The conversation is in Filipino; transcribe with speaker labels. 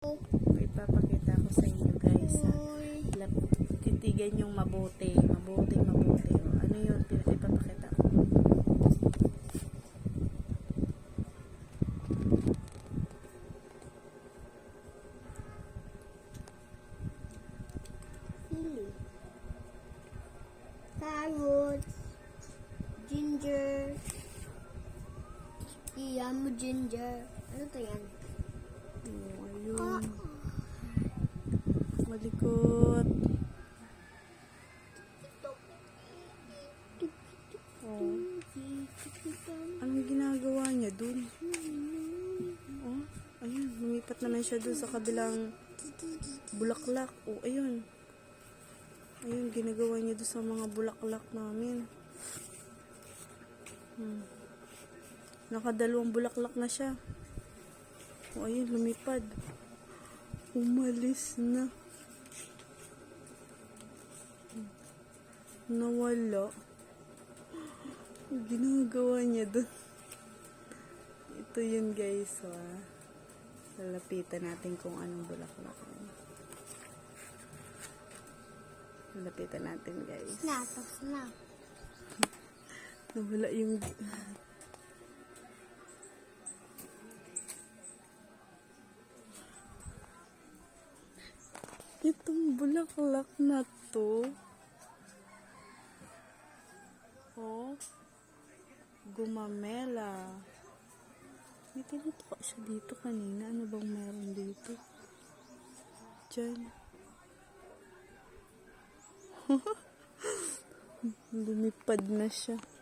Speaker 1: May papakita ko sa inyo guys. Ha? Titigan yung mabuti. Mabuti, mabuti. O, ano yun? Ipapakita ko.
Speaker 2: Sili. Carrots. Ginger. Iyan mo ginger. Ano to yan?
Speaker 1: Malikot. Oh, anong ginagawa niya dun? Oh, ayun. Lumipat naman siya dun sa kabilang bulaklak. Oh, ayun. Ayun, ginagawa niya dun sa mga bulaklak namin. Hmm. Nakadalawang bulaklak na siya. Oh, ayun, lumipad. Umalis na. Nawala. Ginagawa niya doon. Ito yun guys. Ah. lalapitan natin kung anong bulaklak. Lalapitan natin guys.
Speaker 2: Na, tapos na.
Speaker 1: Nawala yung... Itong bulaklak na to. Gumamela. May tinutuka siya dito kanina. Ano bang meron dito? Diyan. Lumipad na siya.